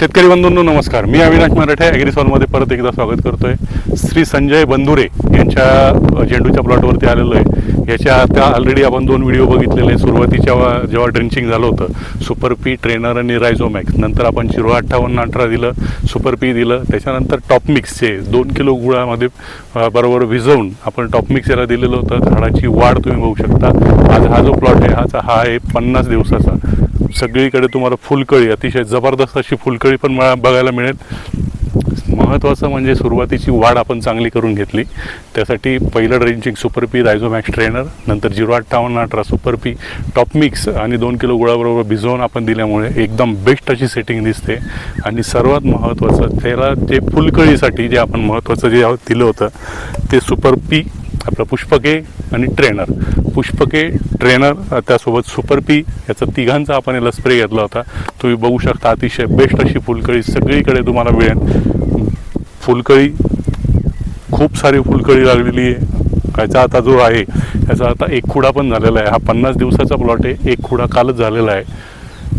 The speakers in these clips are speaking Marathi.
शेतकरी बंधूंनो नमस्कार. मी अविनाश मराठे ॲग्रिसॉलमध्ये परत एकदा स्वागत करतो आहे श्री संजय बंधुरे यांच्या झेंडूच्या प्लॉटवरती आलेलो आहे. याच्या आता ऑलरेडी आपण दोन व्हिडिओ बघितलेले. सुरुवातीच्या जेव्हा ड्रिंचिंग झालं होतं सुपर पी ट्रेनर आणि रायझोमॅक्स नंतर आपण झिरो अठ्ठावन्न अठरा दिलं सुपर पी दिलं. त्याच्यानंतर टॉप मिक्सचे दोन किलो गुळामध्ये बरोबर भिजवून आपण टॉप मिक्स याला दिलेलं होतं. झाडाची वाढ तुम्ही बघू शकता. आज हा जो प्लॉट आहे हाचा हा आहे पन्नास दिवसाचा. सगळीकडे तुम्हाला फुलकळी अतिशय जबरदस्त अशी फुलकळी पण मला बघायला मिळेल. महत्त्वाचं म्हणजे सुरुवातीची वाढ आपण चांगली करून घेतली. त्यासाठी पहिलं drenching super P Rhizomax trainer नंतर झिरो अठ्ठावन्न अठरा सुपर पी टॉप मिक्स आणि दोन किलो गुळाबरोबर भिजवून आपण दिल्यामुळे एकदम बेस्ट अशी सेटिंग दिसते. आणि सर्वात महत्त्वाचं त्याला जे फुलकळीसाठी जे आपण महत्त्वाचं जे दिलं होतं ते सुपर पी आपलं पुष्पके आणि ट्रेनर. पुष्पके ट्रेनर त्यासोबत सुपर पी याचा तिघांचा आपण याला स्प्रे घेतला होता. तुम्ही बघू शकता अतिशय बेस्ट अशी फुलकळी सगळीकडे तुम्हाला मिळेल. फुलकळी खूप सारी फुलकळी लागलेली आहे. ह्याचा आता जो आहे ह्याचा आता एक खुडा पण झालेला आहे. हा पन्नास दिवसाचा प्लॉट आहे. एक खुडा कालच झालेला आहे.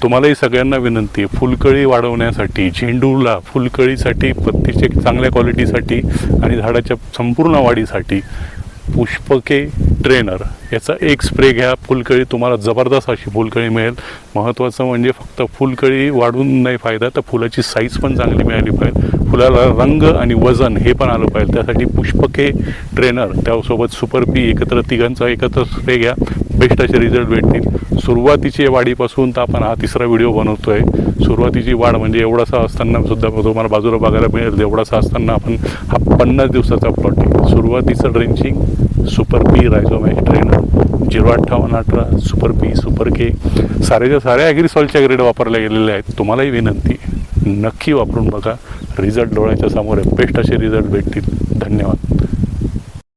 तुम्हालाही सगळ्यांना विनंती आहे फुलकळी वाढवण्यासाठी झेंडूला फुलकळीसाठी पत्तीचे चांगल्या क्वालिटीसाठी आणि झाडाच्या संपूर्ण वाढीसाठी पुष्पके ट्रेनर याचा एक स्प्रे घ्या फुलकळी तुम्हाला जबरदस्त अशी फुलकळी मिळेल. महत्त्वाचं म्हणजे फक्त फुलकळी वाढून नाही फायदा तर फुलाची साईज पण चांगली मिळाली पाहिजे. फुलाला रंग आणि वजन हे पण आलं पाहिजे. त्यासाठी पुष्पके ट्रेनर त्यासोबत सुपर पी एकत्र तिघांचा एकत्र स्प्रे घ्या. बेस्ट असे रिझल्ट भेटतील. सुरुवातीची वाढीपासून तर आपण हा तिसरा व्हिडिओ बनवतो आहे सुरुवातीची वाढ म्हणजे एवढासा असताना सुद्धा तुम्हाला बाजूला बघायला मिळेल एवढासा असताना आपण हा पन्नास दिवसाचा प्लॉट आहे. सुरुवातीचं drenching super P Rhizomax trainer zero अठ्ठावन्न अठरा सुपर पी सुपर के साऱ्याच्या साऱ्या ॲग्रिसॉलच्या ग्रेड वापरल्या गेलेल्या आहेत. तुम्हालाही विनंती नक्की वापरून बघा. रिझल्ट डोळ्याच्या समोर आहे. बेस्ट असे रिझल्ट भेटतील. धन्यवाद.